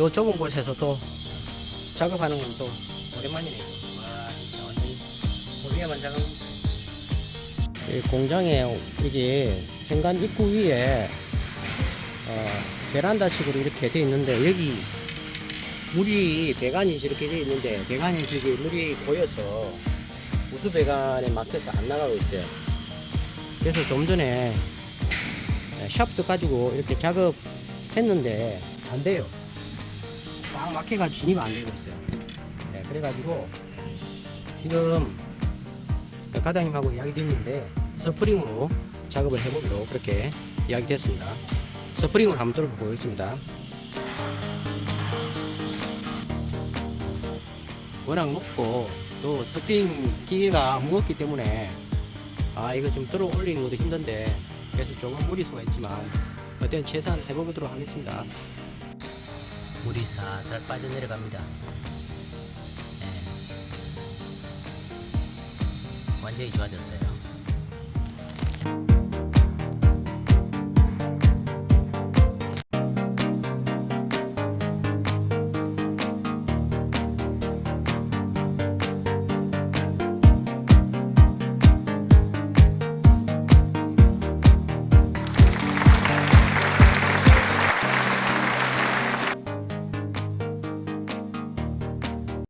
요 좁은 곳에서 또 작업하는 건 또 오랜만이네요. 와, 진짜 완전 위험한 작업. 이 공장에 이게 현관 입구 위에 어, 베란다식으로 이렇게 돼 있는데 여기 물이 배관이 이렇게 돼 있는데 배관이 저기 물이 고여서 우수 배관에 막혀서 안 나가고 있어요. 그래서 좀 전에 샤프트 가지고 이렇게 작업했는데 안 돼요. 꽉 막혀가 진입 안 되고 있어요. 네, 그래가지고 지금 과장님하고 이야기 됐는데 스프링으로 작업을 해보기로 그렇게 이야기 됐습니다. 스프링으로 한번 뚫어보겠습니다. 워낙 높고 또 스프링 기계가 무겁기 때문에 아 이거 좀 들어 올리는 것도 힘든데 그래서 조금 무리수가 있지만 어떤 최선 해보도록 하겠습니다. 물이 살살 빠져내려갑니다. 네. 완전히 좋아졌어요.